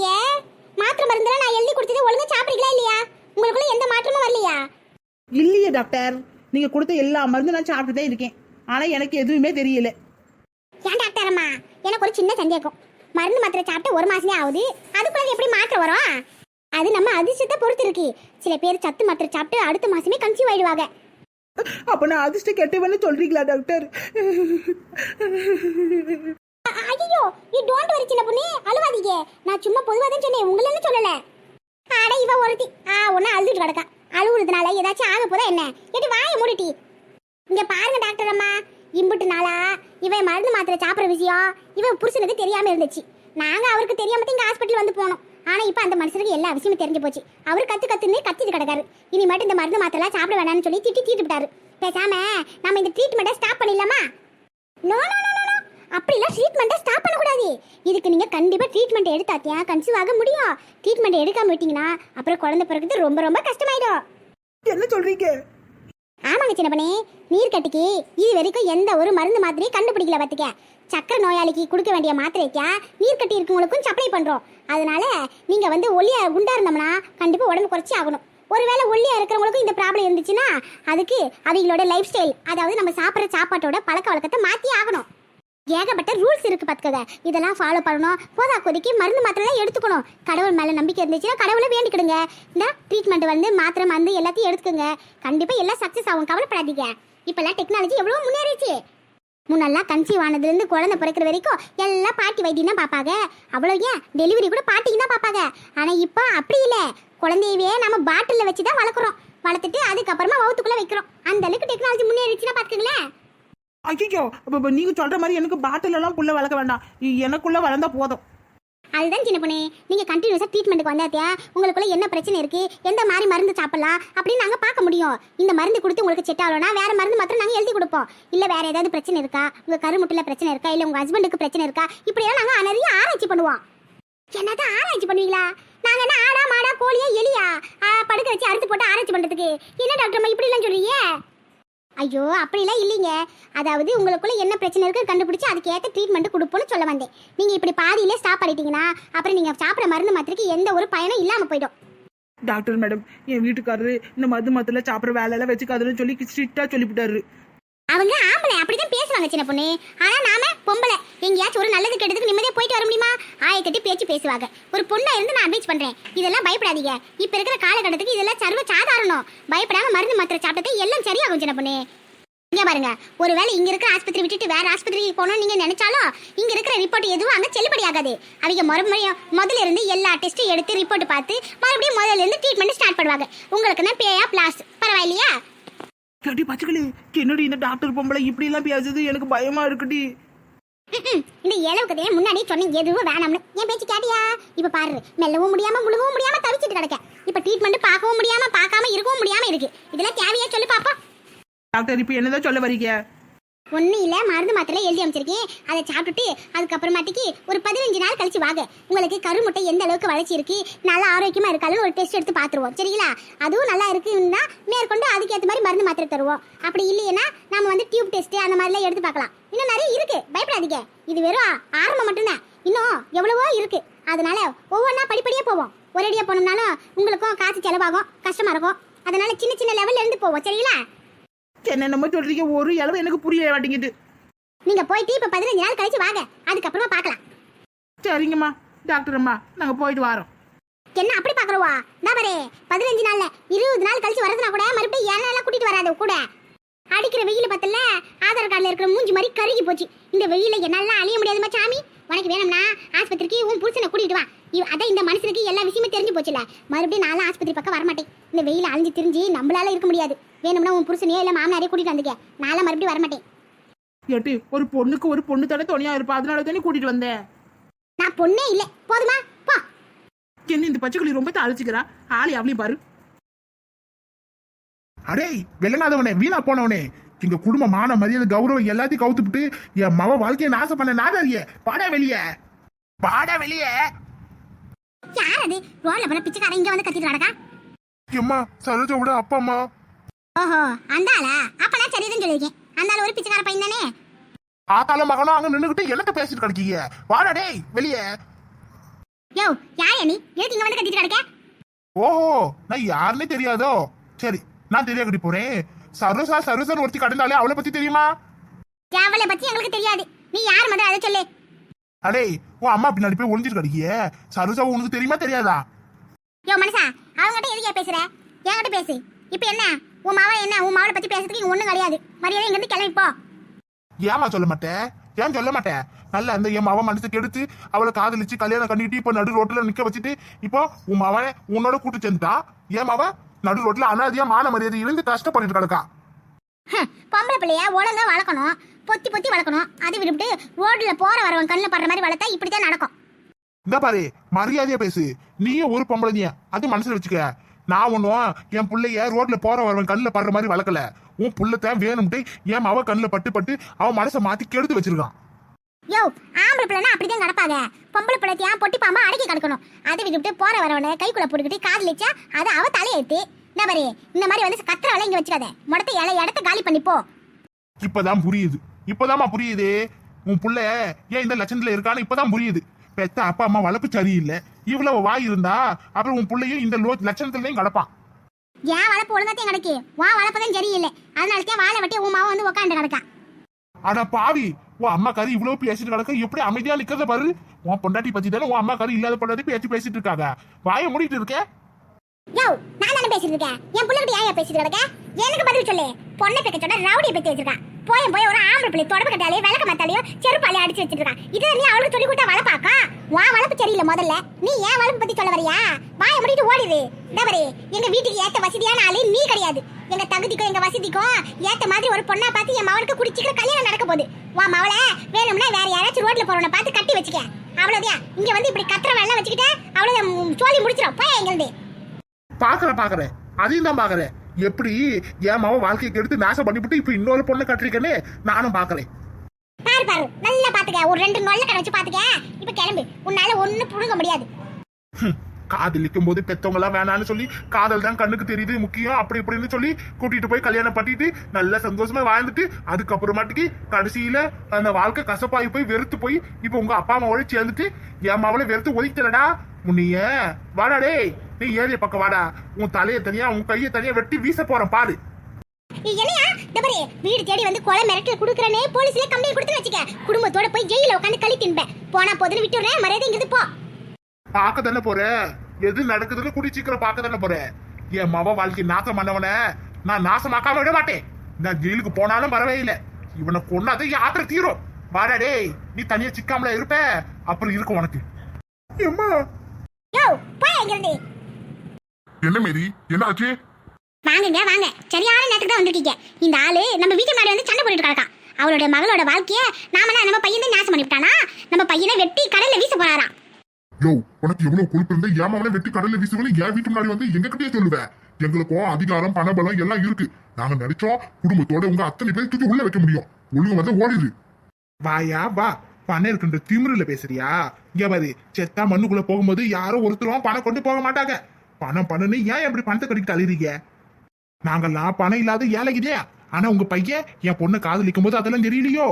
நீங்க மாத்திரை மருந்துலாம் நான் எழுதி கொடுத்தது ஒழுங்கா சாப்பிடுறீங்களா இல்லையா? உங்களுக்குள்ள எந்த மாற்றமும் வரலையா? இல்லையே டாக்டர். நீங்க கொடுத்த எல்லா மருந்தும் நான் சாப்பிட்டுட்டே இருக்கேன். ஆனா எனக்கு எதுவுமே தெரியல. ஏன் டாக்டர் அம்மா? எனக்கு ஒரு சின்ன சந்தேகம். மருந்து மாத்திரை சாப்பிட்டு ஒரு மாசமே ஆகுது. அதுக்குள்ள எப்படி மாத்திரை வரும்? அது நம்ம அதிர்ஷ்டத்தை பொறுத்து இருக்கு. சில பேர் சத்து மாத்திரை சாப்பிட்டு அடுத்த மாசமே கன்சீவ் ஆயிடுவாங்க. அப்ப நான் அதிர்ஷ்டம் கெட்டவன்னு சொல்றீங்களா டாக்டர்? ஐயோ யூ டோன்ட் வரி சின்ன பொண்ணு. அழுவாதீங்க. நான் சும்மா பொதுவாக தான் சொன்னேன். உங்களன்னு சொல்லல. அட இவ ஒருத்தி. ஆ ஒண்ணு அழுதுட்டு கிடக்கா. அழுவுறதுனால ஏதாச்சும் ஆக போதா என்ன? எட்டு வாயை மூடிட்டி. இங்க பாருங்க டாக்டர் அம்மா. இம்புட்டு நாளா இவன் மருந்து மாத்திரை சாப்பிடுற விஷயம் இவன் புருஷனுக்கு தெரியாம இருந்துச்சு. நாங்க அவருக்கு தெரியாம தான் இங்க ஹாஸ்பிட்டல் வந்து போனோம். ஆனா இப்ப அந்த மனுஷனுக்கு எல்லா விஷயமும் தெரிஞ்சு போச்சு. அவர் கத்து கத்துன்னு கத்திட்டு கிடக்காரு. இனி மட்டும் இந்த மருந்து மாத்திரலாம் சாப்பிட வேணாம்னு சொல்லி திட்டி தீட்டு விட்டாரு. பேசாம நம்ம இந்த ட்ரீட்மெண்ட்டை ஸ்டாப் பண்ணிடலாமா? நோ நோ அப்படிலாம் ட்ரீட்மெண்ட்டை ஸ்டாப் பண்ணக்கூடாது. இதுக்கு நீங்கள் கண்டிப்பாக ட்ரீட்மெண்ட் எடுத்தாத்தியா கன்சீவ் ஆக முடியும்? ட்ரீட்மெண்ட் எடுக்காம விட்டீங்கன்னா அப்புறம் குழந்தை பிறகுது ரொம்ப ரொம்ப கஷ்டமாயிடும். என்ன சொல்றீங்க? ஆமாங்க சின்ன பண்ணே நீர்க்கட்டிக்கு இது வரைக்கும் எந்த ஒரு மருந்து மாத்திரையும் கண்டுபிடிக்கல பார்த்துக்க சக்கரை நோயாளிக்கு கொடுக்க வேண்டிய மாத்திரைக்கா? நீர்க்கட்டி இருக்கவங்களுக்கும் சப்ளை பண்ணுறோம் அதனால நீங்கள் வந்து ஒல்லியா குண்டா இருந்தோம்னா கண்டிப்பாக உடம்பு குறைச்சி ஆகணும். ஒருவேளை ஒல்லியா இருக்கிறவங்களுக்கும் இந்த ப்ராப்ளம் இருந்துச்சுன்னா அதுக்கு அவங்களோட லைஃப் ஸ்டைல் அதாவது நம்ம சாப்பிட்ற சாப்பாட்டோட பழக்க வழக்கத்தை மாற்றி ஆகணும். ஏகப்பட்ட ரூல்ஸ் இருக்கு பார்த்துக்கங்க. இதெல்லாம் ஃபாலோ பண்ணணும். போதா கொதிக்கு மருந்து மாத்திரை எடுத்துக்கணும். கடவுள் மேல நம்பிக்கை இருந்துச்சுன்னா கடவுளை வேண்டிக்கிடுங்க. இந்த ட்ரீட்மெண்ட் வந்து மாத்திரை மருந்து எல்லாத்தையும் எடுத்துக்கோங்க. கண்டிப்பா எல்லாம் சக்சஸ் ஆகும். கவலைப்படாதீங்க. இப்பெல்லாம் டெக்னாலஜி எவ்வளவு முன்னேறிச்சு முன்னெல்லாம் கன்சீவ் ஆனதுலேருந்து குழந்தை பிறக்கிற வரைக்கும் எல்லாம் பாட்டி வைத்தியம் தான் பார்ப்பாங்க. அவ்வளோ ஏன்? டெலிவரி கூட பாட்டிக்கு தான் பார்ப்பாங்க. ஆனால் இப்போ அப்படி இல்லை. குழந்தையவே நம்ம பாட்டிலில் வச்சு தான் வளர்க்குறோம். வளர்த்துட்டு அதுக்கப்புறமா வகுத்துக்குள்ளே வைக்கிறோம். அந்த அளவுக்கு டெக்னாலஜி முன்னேறிச்சுன்னா பார்த்துக்கங்களேன். ஐயோ அப்ப நீங்க சொல்ற மாதிரி எனக்கு பாட்டில் எல்லாம் புள்ள வளர்க்க வேண்டாம். எனக்குள்ள வளர்ந்தா போதும். அதுதான் சின்ன பொண்ணு. நீங்க கண்டினியூஸா ட்ரீட்மெண்ட்டுக்கு வந்தாத்தியா உங்களுக்குள்ள என்ன பிரச்சனை இருக்கு எந்த மாதிரி மருந்து சாப்பிடலாம் அப்படின்னு நாங்க பார்க்க முடியும். இந்த மருந்து கொடுத்து உங்களுக்கு செட் ஆகலனா வேற மருந்து மாத்திரம் நாங்க எழுதி கொடுப்போம். இல்ல வேற ஏதாவது பிரச்சனை இருக்கா? உங்க கருமுட்டில பிரச்சனை இருக்கா? இல்ல உங்க ஹஸ்பண்டுக்கு பிரச்சனை இருக்கா? இப்படியெல்லாம் நாங்க நிறைய ஆராய்ச்சி பண்ணுவோம். என்னது ஆராய்ச்சி பண்ணுவீங்களா? நாங்க என்ன ஆடா மாடா கோழியா எலியா? படுக்க வச்சு அறுத்து போட்டு ஆராய்ச்சி பண்றதுக்கு. என்ன டாக்டர் இப்படிலாம் இப்படி எல்லாம் சொல்றீங்க? ஐயோ அப்படிலாம் இல்லைங்க. அதாவது உங்களுக்குள்ள என்ன பிரச்சனை இருக்கு கண்டுபிடிச்சு அதுக்கு ஏற்ற ட்ரீட்மெண்ட் கொடுப்போம்னு சொல்ல வந்தேன். நீங்க இப்படி பாதியிலே ஸ்டாப் பண்ணிட்டீங்கன்னா அப்புறம் நீங்க சாப்பிட மருந்து மாத்திரைக்கு எந்த ஒரு பயனும் இல்லாம போயிடும். டாக்டர் மேடம் என் வீட்டுக்காரரு இந்த மது மத்துல சாப்பிட்ற வேலையெல்லாம் வச்சுக்காதுன்னு சொல்லி ஸ்ட்ரிக்டா சொல்லிவிட்டாரு. அவங்க ஆம்பளை அப்படிதான் பேசுவாங்க சின்ன பொண்ணு. ஆனா நாம பொம்பளை. எங்கேயாச்சும் ஒரு நல்லது கெட்டதுக்கு நிம்மதியா போயிட்டு வர முடியுமா? ஆயக்கட்டி பேச்சு பேசுவாங்க. ஒரு பொண்ணா இருந்து நான் அட்வைஸ் பண்றேன். இதெல்லாம் பயப்படாதீங்க. இப்ப இருக்கிற காலகட்டத்துக்கு இதெல்லாம் சர்வ சாதாரணம். பயப்படாம மருந்து மாத்திரை சாப்பிட்டதே எல்லாம் சரியாகும் சின்ன பொண்ணு. இங்க பாருங்க. ஒருவேளை இங்க இருக்கிற ஆஸ்பத்திரி விட்டுட்டு வேற ஆஸ்பத்திரிக்கு போகணும்னு நீங்க நினைச்சாலும் இங்க இருக்கிற ரிப்போர்ட் எதுவும் அங்க செல்லுபடி ஆகாது. அவங்க மறுபடியும் முதல்ல இருந்து எல்லா டெஸ்ட்டும் எடுத்து ரிப்போர்ட் பார்த்து மறுபடியும் முதல்ல இருந்து ட்ரீட்மெண்ட் ஸ்டார்ட் பண்ணுவாங்க. உங்களுக்கு பேயா பிளாஸ் பரவாயில்லையா? கேட்டி பச்சைகளே என்னடி இந்த டாக்டர் பொம்பளை? இப்படி எல்லாம் பேசுது. எனக்கு பயமா இருக்குடி. இந்த இளவு கதையை முன்னாடி சொன்னேன் எதுவும் வேணாம்னு. என் பேச்சு கேட்டியா? இப்ப பாரு மெல்லவும் முடியாம முழுகவும் முடியாம தவிச்சிட்டு கிடக்க. இப்ப ட்ரீட்மெண்ட் பார்க்கவும் முடியாம பார்க்காம இருக்கவும் முடியாம இருக்கு. இதெல்லாம் தேவையா சொல்லு பாப்போம். டாக்டர் இப்போ என்னதான் சொல்ல வரீங்க? ஒன்றும் இல்லை மருந்து மாத்திரை எழுதி அமைச்சிருக்கேன் அதை சாப்பிட்டுட்டு அதுக்கப்புறமாட்டிக்கு ஒரு பதினஞ்சு நாள் கழிச்சு வாங்க. உங்களுக்கு கருமுட்டை எந்த அளவுக்கு வளர்ச்சி இருக்கு நல்லா ஆரோக்கியமா இருக்காலும் ஒரு டெஸ்ட் எடுத்து பார்த்துருவோம். சரிங்களா? அதுவும் நல்லா இருக்குன்னா மேற்கொண்டு அதுக்கேற்ற மாதிரி மருந்து மாத்திரை தருவோம். அப்படி இல்லைன்னா நம்ம வந்து டியூப் டெஸ்ட் அந்த மாதிரிலாம் எடுத்து பார்க்கலாம். இன்னும் நிறைய இருக்கு. பயப்படாதீங்க. இது வெறும் ஆரம்பம் மட்டும்தான். இன்னும் எவ்வளவோ இருக்கு. அதனால ஒவ்வொன்றா படிப்படியே போவோம். ஒரேடியாக போனோம்னாலும் உங்களுக்கும் காசு செலவாகும் கஷ்டமா இருக்கும். அதனால சின்ன சின்ன லெவல்ல இருந்து போவோம். சரிங்களா? என்னென்னமோ சொல்றீங்க. ஒரு அளவு எனக்கு புரிய மாட்டேங்குது. நீங்க போயிட்டு இப்ப பதினஞ்சு நாள் கழிச்சு வாங்க. அதுக்கப்புறமா பார்க்கலாம். சரிங்கம்மா. டாக்டர் அம்மா நாங்க போயிட்டு வரோம். என்ன அப்படி பாக்குறவா? நான் பாரு. பதினஞ்சு நாள்ல இருபது நாள் கழிச்சு வரதுனா கூட மறுபடியும் எல்லாம் கூட்டிட்டு வராது கூட. அடிக்கிற வெயில் பத்தல ஆதார் கார்டுல இருக்கிற மூஞ்சி மாதிரி கருகி போச்சு. இந்த வெயில என்னால அழிய முடியாதுமா சாமி? உனக்கு வேணும்னா ஆஸ்பத்திரிக்கு உன் புருஷனை கூட்டிட்டு வா. அதான் இந்த மனுஷனுக்கு எல்லா விஷயமும் தெரிஞ்சு போச்சுல. மறுபடியும் நானும் ஆஸ்பத்திரி பக்கம் வரமாட்டேன். இந்த வெயில அழிஞ்சு திரிஞ்சு நம்மளால இருக்க முடியாது. வேணும்னா உன் புருஷனையோ இல்ல மாமனாரையோ கூட்டிட்டு வந்துக்க. நான்லாம் மறுபடியும் வரமாட்டேன். ஏட்டி ஒரு பொண்ணுக்கு ஒரு பொண்ணு தானே துணையா இருப்பா. அதனால தானே கூட்டிட்டு வந்தேன் நான் பொண்ணே இல்ல. போதுமா? போ. என்ன இந்த பச்சைக்கிளி ரொம்ப தாளிச்சுக்கிறா? ஆளி அவளையும் பாரு. அடே வெள்ளனாதவனே வீணா போனவனே. எங்க குடும்ப மான மரியாதை கௌரவம் எல்லாத்தையும் கவுத்துப்புட்டு என் மவ வாழ்க்கையை நாசம் பண்ண நாதாரிய. பாடா வெளிய. பாடா வெளிய. யார் அது? ரோட்ல போன பிச்சைக்காரன் இங்க வந்து கத்திட்டு நடக்கா எம்மா சரோஜாவோட அப்பா அம்மா. ஓஹோ அந்த ஆளா? அப்பதான் சரிதான் சொல்லியிருக்கேன். அந்த ஆள் ஒரு பிச்சைக்கார பையன் தானே? ஆத்தால மகனும் அங்க நின்னுகிட்டு என்னத்த பேசிட்டு கிடக்கீங்க? வாடா டேய் வெளிய. யோ யார் நீ? எதுக்கு இங்க வந்து கத்திட்டு கிடக்க? ஓஹோ நான் யாருன்னே தெரியாதோ? சரி நான் தெரிய கட்டி போறேன். சரோசா சரோசான்னு ஒருத்தி கடந்தாலே அவளை பத்தி தெரியுமா? அவளை பத்தி எங்களுக்கு தெரியாது. நீ யார் மத? அதை சொல்லு. அடே உன் அம்மா பின்னாடி போய் ஒளிஞ்சிட்டு கிடைக்கிய சரோசா உனக்கு தெரியுமா தெரியாதா? யோ மனுஷா அவங்ககிட்ட எதுக்கே பேசுற? என்கிட்ட பேசு. இப்போ என்ன? உன் மாவன் என்ன? உன் மாவளை பத்தி பேசுறதுக்கு இங்க ஒண்ணும் கிடையாது. மரியாதை இங்க இருந்து கிளம்பி போ. ஏமா சொல்ல மாட்டேன் ஏன் சொல்ல மாட்டேன் நல்ல அந்த என் மவன் மனசை கெடுத்து அவளை காதலிச்சு கல்யாணம் பண்ணிட்டு இப்ப நடு ரோட்ல நிக்க வச்சுட்டு இப்போ உன் மவன் உன்னோட கூட்டு சேர்ந்துட்டா? ஏன் மவன் நடு ரோட்ல அனாதியா மான மரியாதை இருந்து கஷ்டப்பட்டுட்டு கிடக்கா பொம்பளை பிள்ளைய ஒழுங்கா வளர்க்கணும். பொத்தி பொத்தி வளர்க்கணும். அதை விட்டுவிட்டு ரோட்ல போற வரவன் கண்ணில் படுற மாதிரி வளர்த்தா இப்படித்தான் நடக்கும். இந்த பாரு மரியாதையா பேசு. நீயும் ஒரு பொம்பளைனிய. அது மனசுல வச்சுக்க. நான் ஒன்னும் என் புள்ளைய ரோட்ல போற வரவன் கண்ணுல படுற மாதிரி வளர்க்கல. உன் புள்ளத்தை வேணும்ட்டு என் மவ கண்ணுல பட்டு பட்டு அவன் மனசை மாத்தி கெடுத்து வச்சிருக்கான். யோ ஆம்பளை பிள்ளைனா அப்படிதான் கிடப்பாங்க. பொம்பளை பிள்ளைத்தியா பொட்டி பாம்பா அடக்கி கிடக்கணும்? அதை விட்டுவிட்டு போற வரவனை கைக்குள்ள போட்டுக்கிட்டு காதலிச்சா அது அவ தலையெழுத்து இந்த மாதிரி இந்த மாதிரி வந்து கத்துற வேலை இங்க வச்சுக்காத முடத்த இலை இடத்த காலி பண்ணி போ. இப்பதான் புரியுது. இப்பதாம்மா புரியுது. உன் புள்ள ஏன் இந்த லட்சணத்துல இருக்கான்னு இப்பதான் புரியுது. பெத்த அப்பா அம்மா வளர்ப்பு சரியில்லை. இவ்வளவு வாய் இருந்தா அப்புறம் உன் புள்ளையும் இந்த லோ லட்சணத்துலயும் கிடப்பான். ஏன் வளர்ப்பு ஒழுங்காத்தையும் கிடக்கு? வா வளர்ப்பதான் சரியில்லை. அதனால தான் வாழை வெட்டி உன் மாவன் வந்து உட்காந்து கிடக்கா. அட பாவி உன் அம்மா கறி இவ்வளவு பேசிட்டு கிடக்க எப்படி அமைதியா நிக்கிறத பாரு. உன் பொண்டாட்டி பத்தி தானே உன் அம்மா கறி இல்லாத பொண்டாட்டி பேச்சு பேசிட்டு இருக்காங்க. வாயை மூடிட்டு இருக்க. யோ நான் தானே பேசிட்டு இருக்கேன். என் பிள்ளைகிட்ட ஏன் பேசிட்டு கிடக்க? எனக்கு பதில் சொல்லு. பொண்ணை பெக்க சொன்னா ரவுடியை பத்தி வச்சிருக்கான் போய் போய் ஒரு ஆம்பளை பிள்ளை தொடப்பு கட்டாலையோ விளக்க மத்தாலையோ செருப்பாலையோ அடிச்சு வச்சிருக்கான் இதை நீ அவளுக்கு சொல்லி கொடுத்தா வளர்ப்பாக்கா வா வளர்ப்பு சரியில்லை முதல்ல. நீ ஏன் வளர்ப்பு பத்தி சொல்ல வரியா? வாய முடிட்டு ஓடிது டபரே எங்க வீட்டுக்கு ஏத்த வசதியான ஆளு நீ கிடையாது. எங்க தகுதிக்கும் எங்க வசதிக்கும் ஏத்த மாதிரி ஒரு பொண்ணா பார்த்து என் மவனுக்கு குடிச்சிக்கிற கல்யாணம் நடக்க போகுது. வா மவளை வேணும்னா வேற யாராச்சும் ரோட்ல போறவனை பார்த்து கட்டி வச்சுக்க. அவ்வளவுதான். இங்க வந்து இப்படி கத்துற வேலை வச்சுக்கிட்டேன் அவ்வளவு சோழி முடிச்சிடும் போய் எங்க பாக்குறேன் பாக்குறேன். அதையும் தான் பாக்குறேன். எப்படி என் மாவன் வாழ்க்கையை கெடுத்து நாசம் பண்ணிவிட்டு இப்ப இன்னொரு பொண்ணை கட்டிருக்கேன்னு நானும் பாக்குறேன். பாரு பாரு. நல்லா பாத்துக்க. ஒரு ரெண்டு நொல்ல கணச்சு பாத்துக்க. இப்ப கிளம்பு. உன்னால ஒண்ணும் புடுங்க முடியாது. காதலிக்கும் போது பெத்தவங்க எல்லாம் வேணாம்னு சொல்லி காதல் தான் கண்ணுக்கு தெரியுது முக்கியம் அப்படி இப்படின்னு சொல்லி கூட்டிட்டு போய் கல்யாணம் பண்ணிட்டு நல்ல சந்தோஷமா வாழ்ந்துட்டு அதுக்கப்புறமாட்டிக்கு கடைசியில அந்த வாழ்க்கை கசப்பாகி போய் வெறுத்து போய் இப்போ உங்க அப்பா அம்மாவோட சேர்ந்துட்டு என் மாவளை வெறுத்து ஒதுக்கலடா உன்னைய வாடா டேய். நீ ஏரிய பக்கம் வாடா. உன் தலையை தனியா உன் கையை தனியா வெட்டி வீச போறேன் பாரு. என்னையா? இந்த பாரு வீடு தேடி வந்து கொலை மிரட்டல் குடுக்கறனே போலீஸ்ல கம்ப்ளைண்ட் கொடுத்து வச்சுக்க. குடும்பத்தோட போய் ஜெயில உட்காந்து களி தின்பேன். போனா போதுன்னு விட்டுறேன் மரியாதை இங்கிருந்து போ. பார்க்க தானே போற? எது நடக்குதுன்னு குடி சீக்கிரம் பார்க்க தானே போற? என் மவ வாழ்க்கை நாசம் பண்ணவன நான் நாசமாக்காம விட மாட்டேன். நான் ஜெயிலுக்கு போனாலும் வரவே இல்லை. இவனை கொண்டாத யாத்திரை தீரும். வாடா டேய் நீ தனியா சிக்காமல இருப்ப. அப்புறம் இருக்கும் உனக்கு. எம்மா யோ போய் இங்கிருந்து. என்ன மேரி? என்ன ஆச்சு வாங்குங்க வாங்க. சரியான நேரத்துக்கு தான் வந்திருக்கீங்க. இந்த ஆளு நம்ம வீட்டு முன்னாடி வந்து சண்டை போட்டுட்டு கிடக்கான். அவளோட மகளோட வாழ்க்கைய நாம நம்ம பையன் தான் நாசம் பண்ணிவிட்டானா? நம்ம பையனை வெட்டி கடல்ல வீச போறாராம் யோ உனக்கு எவ்வளவு கொழுப்பு இருந்தா ஏமாவன வெட்டி கடல்ல வீசுவனு என் வீட்டு முன்னாடி வந்து எங்க கிட்டயே சொல்லுவ. எங்களுக்கும் அதிகாரம் பணபலம் எல்லாம் இருக்கு. நாங்க நினைச்சோம் குடும்பத்தோட உங்க அத்தனை பேர் தூக்கி உள்ள வைக்க முடியும். ஒழுங்கு வந்து ஓடிடு வாயா வா. பணம் இருக்குன்ற திமிருல பேசுறியா? இங்க பாரு செத்தா மண்ணுக்குள்ள போகும்போது யாரும் ஒருத்தரும் பணம் கொண்டு போக மாட்டாங்க. பணம் பணம்னு ஏன் இப்படி பணத்தை கட்டிக்கிட்டு அழுறீங்க நாங்கெல்லாம் பணம் இல்லாத ஏழைக்குதே ஆனா உங்க பையன் என் பொண்ணை காதலிக்கும் போது அதெல்லாம் தெரியலையோ?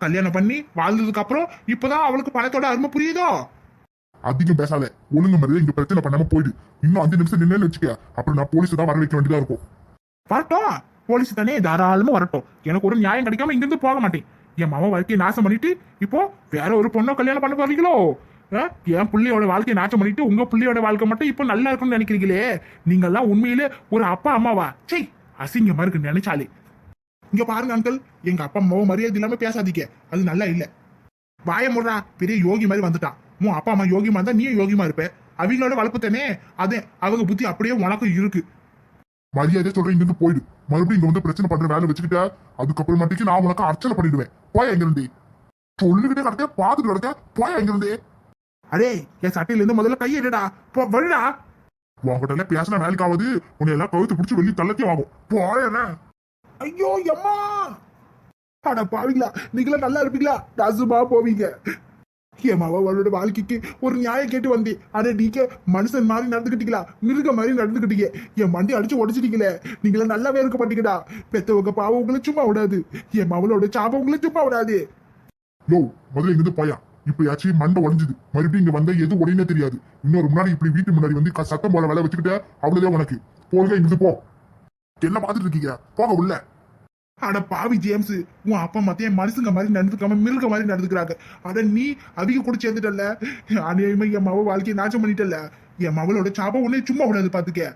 கல்யாணம் பண்ணி வாழ்ந்ததுக்கு அப்புறம் இப்பதான் அவளுக்கு பணத்தோட அருமை புரியுதோ? அதிகம் பேசாத. ஒழுங்கு மாதிரி இங்க பிரச்சனை பண்ணாம போயிடு. இன்னும் அஞ்சு நிமிஷம் நின்னு வச்சுக்க. அப்புறம் நான் போலீஸ் தான் வர வைக்க வேண்டியதா இருக்கும். வரட்டும். போலீஸ் தானே தாராளமா வரட்டும். எனக்கு ஒரு நியாயம் கிடைக்காம இங்கிருந்து போக மாட்டேன். என் மாமா வாழ்க்கையை நாசம் பண்ணிட்டு இப்போ வேற ஒரு பொண்ணை கல்யாணம் பண்ண போறீங்களோ? என் பிள்ளையோட வாழ்க்கையை நாச்சம் பண்ணிட்டு உங்க பிள்ளையோட வாழ்க்கை மட்டும் இப்போ நல்லா இருக்கும்னு நினைக்கிறீங்களே? நீங்கெல்லாம் உண்மையிலே ஒரு அப்பா அம்மாவா? சை அசிங்கமா இருக்கு நினைச்சாலே. இங்க பாருங்க அங்கிள் எங்க அப்பா அம்மாவும் மரியாதை இல்லாம பேசாதீங்க. அது நல்லா இல்ல. வாய முடுறா. பெரிய யோகி மாதிரி வந்துட்டான் உன் அப்பா அம்மா யோகியமா இருந்தா நீயும் யோகியமா இருப்ப? அவங்களோட வளர்ப்பு தானே? அதே அவங்க புத்தி அப்படியே உனக்கும் இருக்கு. மரியாதை சொல்றேன் இங்க இருந்து போயிடு. மறுபடியும் இங்க வந்து பிரச்சனை பண்ற வேலை வச்சுக்கிட்ட அதுக்கப்புறமாட்டிக்கு நான் உனக்கு அர்ச்சனை பண்ணிடுவேன். போய் எங்க சொல்லுகிட்டே கிடக்க பாத்துட்டு கிடக்க போய் எங்கிருந்தே அடே என் சட்டையில இருந்து முதல்ல கையெடுடா போ வழுடா உங்ககிட்ட பேசின வேலைக்கு ஆகுது உன்னை எல்லாம் கழுத்து பிடிச்சி வெளியே தள்ளத்தையும் ஆகும். போயேண்ணே ஐயோ எம்மா. அட பாவீங்களா நீங்களா நல்லா இருப்பீங்களா? நாசுமா போவீங்க. என் மாவா அவளோட வாழ்க்கைக்கு ஒரு நியாயம் கேட்டு வந்தேன். ஆனா நீங்க மனுஷன் மாதிரி நடந்துக்கிட்டீங்களா மிருக மாதிரி நடந்துக்கிட்டீங்க என் மண்டி அடிச்சு உடைச்சிட்டீங்களே. நீங்களா நல்லாவே இருக்க மாட்டீங்கடா. பெத்தவங்க பாவம் உங்களை சும்மா விடாது. என் மவளோட சாபம் உங்களை சும்மா விடாது. யோ முதல்ல இங்க இருந்து போயா? இப்பயாச்சும் மண்டை உடைஞ்சுது. மறுபடியும் இங்க வந்தா எது உடையனே தெரியாது. இன்னொரு முன்னாடி இப்படி வீட்டு முன்னாடி வந்து சத்தம் போல வேலை வச்சுக்கிட்ட அவ்வளவுதான் உனக்கு. போக இங்கிருந்து போ. என்ன பாத்துட்டு இருக்கீங்க? போக உள்ள. அட பாவி ஜேம்ஸ் உன் அப்பா மத்திய மனுஷங்க மாதிரி நடந்துக்காம மிருக மாதிரி நடந்துக்கிறாங்க. அட நீ அதிக கூட சேர்ந்துட்டல அநியாயமா என் மவ வாழ்க்கையை நாச்சம் பண்ணிட்டல என் மவளோட சாபம் உன்னே சும்மா விடாது பாத்துக்க.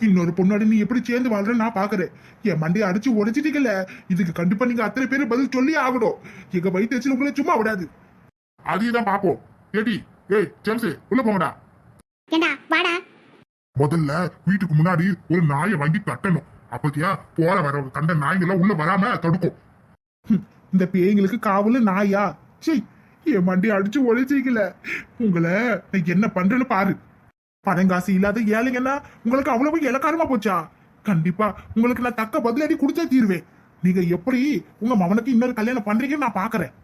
இன்னொரு பொண்ணோட நீ எப்படி சேர்ந்து வாழ்ற நான் பாக்குறேன். என் மண்டையை அடிச்சு உடைச்சிட்டீங்கல்ல? இதுக்கு கண்டிப்பா நீங்க அத்தனை பேரும் பதில் சொல்லி ஆகணும். எங்க வயிற்று உங்களை சும்மா விடாது. அதையும் தான் பாப்போம் ஏடி ஏய் ஜேம்ஸ் உள்ள போங்கடா. ஏண்டா வாடா. முதல்ல வீட்டுக்கு முன்னாடி ஒரு நாயை வாங்கி கட்டணும். அப்பத்தியா போற வர கண்ட நாய்ங்கெல்லாம் உள்ள வராம தடுக்கும். இந்த பேய்களுக்கு காவலு நாயா? சீ என் மண்டி அடிச்சு உழைச்சிக்கல உங்களை என்ன பண்றேன்னு பாரு. பணம் காசு இல்லாத ஏழைங்கன்னா உங்களுக்கு அவ்வளவு இலக்காரமா போச்சா? கண்டிப்பா உங்களுக்கு நான் தக்க பதிலடி கொடுத்தே தீருவேன். நீங்க எப்படி உங்க மவனுக்கு இன்னொரு கல்யாணம் பண்றீங்கன்னு நான் பாக்குறேன்.